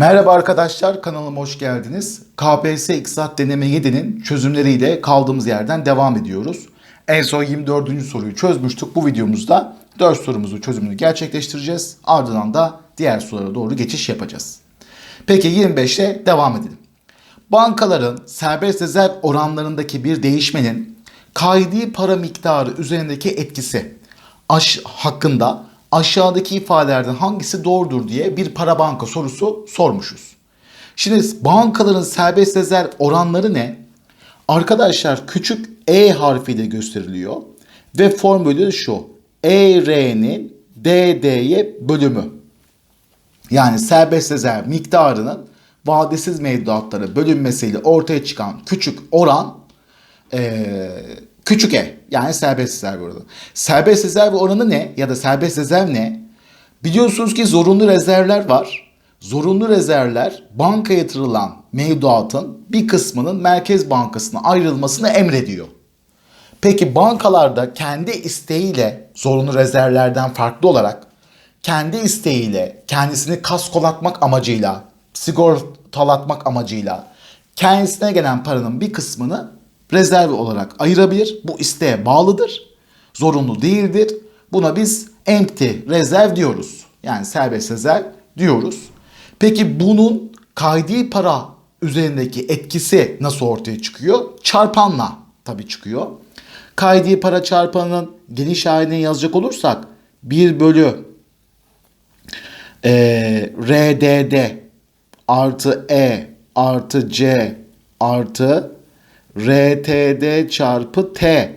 Merhaba arkadaşlar kanalıma hoş geldiniz. KPSS İktisat Deneme 7'nin çözümleriyle kaldığımız yerden devam ediyoruz. En son 24. soruyu çözmüştük. Bu videomuzda 4 sorumuzu çözümünü gerçekleştireceğiz. Ardından da diğer sorulara doğru geçiş yapacağız. Peki 25'te devam edelim. Bankaların serbest rezerv oranlarındaki bir değişmenin kaydi para miktarı üzerindeki etkisi hakkında aşağıdaki ifadelerden hangisi doğrudur diye bir para banka sorusu sormuşuz. Şimdi bankaların serbest rezerv oranları ne? Arkadaşlar küçük e harfiyle gösteriliyor ve formülü şu. ER'nin DD'ye bölümü. Yani serbest rezerv miktarının vadesiz mevduatlara bölünmesiyle ortaya çıkan küçük oran eee, küçük e yani serbest rezerv oranı. Serbest rezerv oranı ne ya da serbest rezerv ne? Biliyorsunuz ki zorunlu rezervler var. Zorunlu rezervler banka yatırılan mevduatın bir kısmının Merkez Bankası'na ayrılmasını emrediyor. Peki bankalarda kendi isteğiyle zorunlu rezervlerden farklı olarak kendi isteğiyle kendisini kaskolatmak amacıyla sigortalatmak amacıyla kendisine gelen paranın bir kısmını rezerv olarak ayırabilir. Bu isteğe bağlıdır. Zorunlu değildir. Buna biz empty rezerv diyoruz. Yani serbest rezerv diyoruz. Peki bunun kaydi para üzerindeki etkisi nasıl ortaya çıkıyor? Çarpanla tabii çıkıyor. Kaydi para çarpanının geniş halini yazacak olursak 1 bölü e, RDD artı E artı C artı RTD çarpı T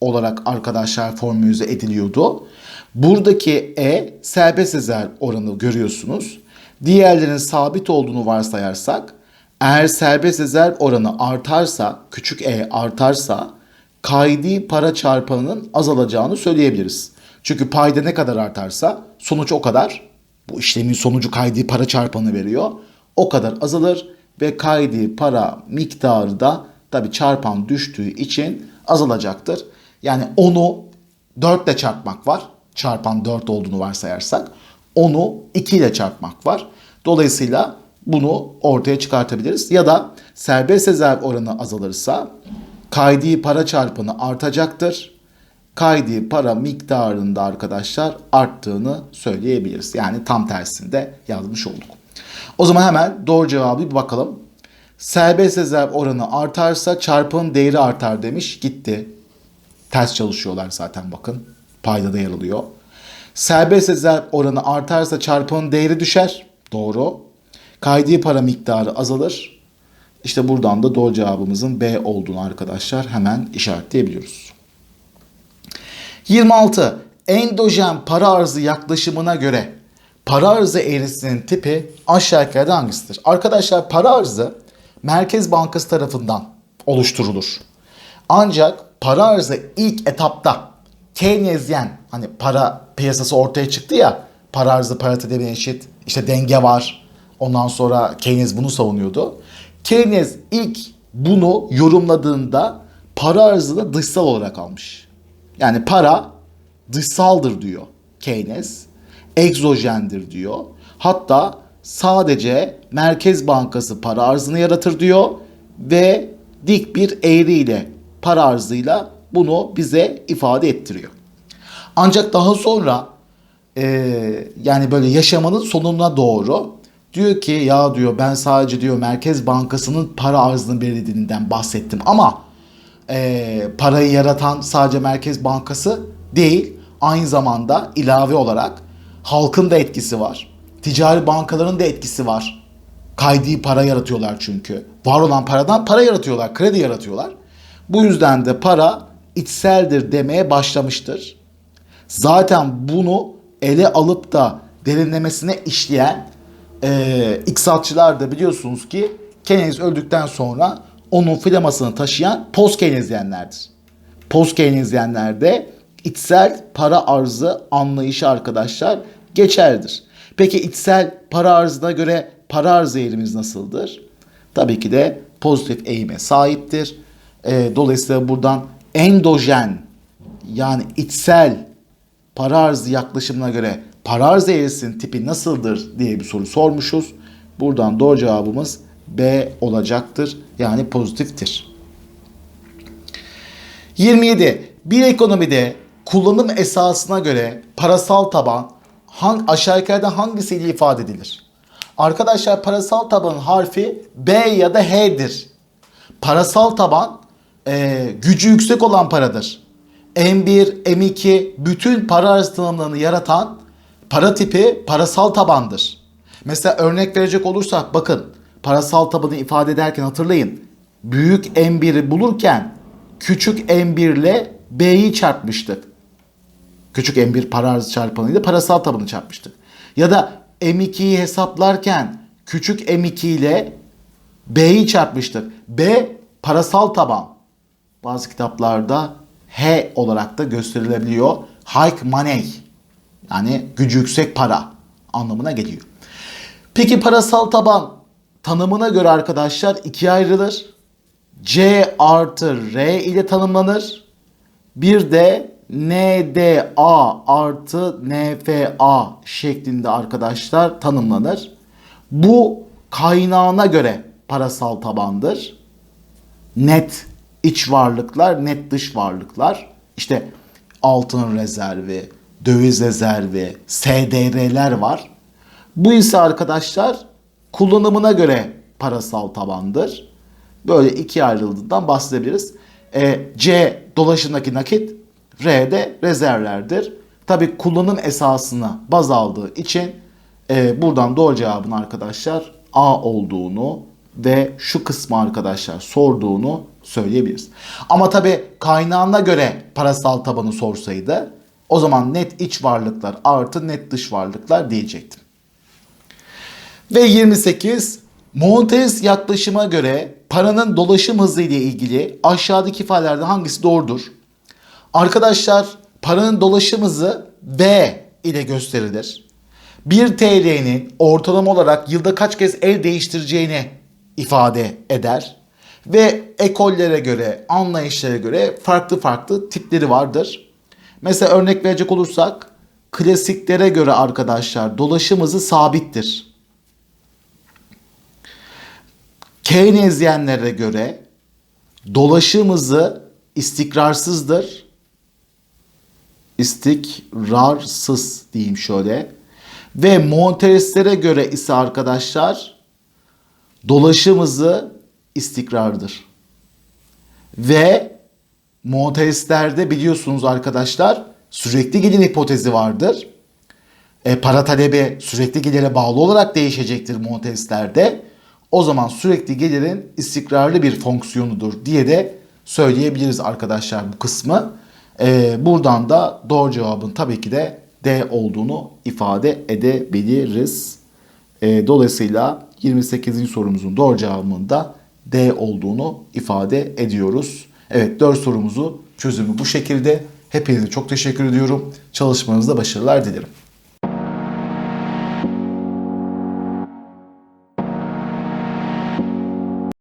olarak arkadaşlar formülize ediliyordu. Buradaki E serbest rezerv oranı görüyorsunuz. Diğerlerinin sabit olduğunu varsayarsak eğer serbest rezerv oranı artarsa, küçük e artarsa kaydi para çarpanının azalacağını söyleyebiliriz. Çünkü payda ne kadar artarsa sonuç o kadar. Bu işlemin sonucu kaydi para çarpanı veriyor. O kadar azalır ve kaydi para miktarı da tabi çarpan düştüğü için azalacaktır. Yani onu 4 ile çarpmak var. Çarpan 4 olduğunu varsayarsak. Onu 2 ile çarpmak var. Dolayısıyla bunu ortaya çıkartabiliriz. Ya da serbest rezerv oranı azalırsa kaydi para çarpanı artacaktır. Kaydi para miktarında arkadaşlar arttığını söyleyebiliriz. Yani tam tersinde yazmış olduk. O zaman hemen doğru cevabı bir bakalım. Serbest rezerv oranı artarsa çarpanın değeri artar demiş. Gitti. Ters çalışıyorlar zaten bakın. Payda da yer alıyor. Serbest rezerv oranı artarsa çarpanın değeri düşer. Doğru. Kaydi para miktarı azalır. İşte buradan da doğru cevabımızın B olduğunu arkadaşlar hemen işaretleyebiliyoruz. 26. Endojen para arzı yaklaşımına göre para arzı eğrisinin tipi aşağıdakilerden hangisidir? Arkadaşlar para arzı Merkez Bankası tarafından oluşturulur. Ancak para arzı ilk etapta Keynesyen hani para piyasası ortaya çıktı ya para arzı para tedavine eşit işte denge var. Ondan sonra Keynes bunu savunuyordu. Keynes ilk bunu yorumladığında para arzını dışsal olarak almış. Yani para dışsaldır diyor Keynes. Egzojendir diyor. Hatta sadece Merkez Bankası para arzını yaratır diyor ve dik bir eğriyle para arzıyla bunu bize ifade ettiriyor. Ancak daha sonra e, yani böyle yaşamanın sonuna doğru diyor ki ya diyor ben sadece diyor Merkez Bankası'nın para arzını belirlediğinden bahsettim ama e, parayı yaratan sadece Merkez Bankası değil aynı zamanda ilave olarak halkın da etkisi var. Ticari bankaların da etkisi var. Kaydi para yaratıyorlar çünkü. Var olan paradan para yaratıyorlar, kredi yaratıyorlar. Bu yüzden de para içseldir demeye başlamıştır. Zaten bunu ele alıp da derinlemesine işleyen e, iktisatçılar da biliyorsunuz ki Keynes öldükten sonra onun flamasını taşıyan post Keynesyenlerdir. Post Keynesyenlerde içsel para arzı anlayışı arkadaşlar geçerlidir. Peki içsel para arzına göre para arz eğrimiz nasıldır? Tabii ki de pozitif eğime sahiptir. E, dolayısıyla buradan endojen yani içsel para arzı yaklaşımına göre para arz eğrisinin tipi nasıldır diye bir soru sormuşuz. Buradan doğru cevabımız B olacaktır. Yani pozitiftir. 27. Bir ekonomide kullanım esasına göre parasal taban hang, aşağı yukarıda hangisiyle ifade edilir? Arkadaşlar parasal tabanın harfi B ya da H'dir. Parasal taban e, gücü yüksek olan paradır. M1, M2 bütün para arası tanımlarını yaratan para tipi parasal tabandır. Mesela örnek verecek olursak bakın parasal tabanı ifade ederken hatırlayın. Büyük M1'i bulurken küçük M1 ile B'yi çarpmıştık. Küçük M1 para arzı çarpanıyla parasal tabanı çarpmıştık. Ya da M2'yi hesaplarken küçük M2 ile B'yi çarpmıştık. B parasal taban. Bazı kitaplarda H olarak da gösterilebiliyor. High money. Yani gücü yüksek para anlamına geliyor. Peki parasal taban tanımına göre arkadaşlar ikiye ayrılır. C artı R ile tanımlanır. Bir de NDA artı NFA şeklinde arkadaşlar tanımlanır. Bu kaynağına göre parasal tabandır. Net iç varlıklar, net dış varlıklar. İşte altın rezervi, döviz rezervi, SDR'ler var. Bu ise arkadaşlar kullanımına göre parasal tabandır. Böyle ikiye ayrıldığından bahsedebiliriz. E, C dolaşımdaki nakit, R de rezervlerdir. Tabi kullanım esasını baz aldığı için e, buradan doğru cevabın arkadaşlar A olduğunu ve şu kısmı arkadaşlar sorduğunu söyleyebiliriz. Ama tabi kaynağına göre parasal tabanı sorsaydı o zaman net iç varlıklar artı net dış varlıklar diyecektim. Ve 28 Montes yaklaşıma göre paranın dolaşım hızı ile ilgili aşağıdaki ifadelerden hangisi doğrudur? Arkadaşlar paranın dolaşım hızı V ile gösterilir. 1 TL'nin ortalama olarak yılda kaç kez el değiştireceğini ifade eder. Ve ekollere göre, anlayışlara göre farklı farklı tipleri vardır. Mesela örnek verecek olursak klasiklere göre arkadaşlar dolaşım hızı sabittir. Keynesyenlere göre dolaşım hızı istikrarsızdır. İstikrarsız diyeyim şöyle. Ve monetaristlere göre ise arkadaşlar dolaşım hızı istikrardır. Ve monetaristlerde biliyorsunuz arkadaşlar sürekli gelir hipotezi vardır. E, para talebi sürekli gelire bağlı olarak değişecektir monetaristlerde. O zaman sürekli gelirin istikrarlı bir fonksiyonudur diye de söyleyebiliriz arkadaşlar bu kısmı. E, buradan da doğru cevabın tabii ki de D olduğunu ifade edebiliriz. E, dolayısıyla 28. sorumuzun doğru cevabının da D olduğunu ifade ediyoruz. Evet 4 sorumuzu çözümü bu şekilde. Hepinize çok teşekkür ediyorum. Çalışmanızda başarılar dilerim.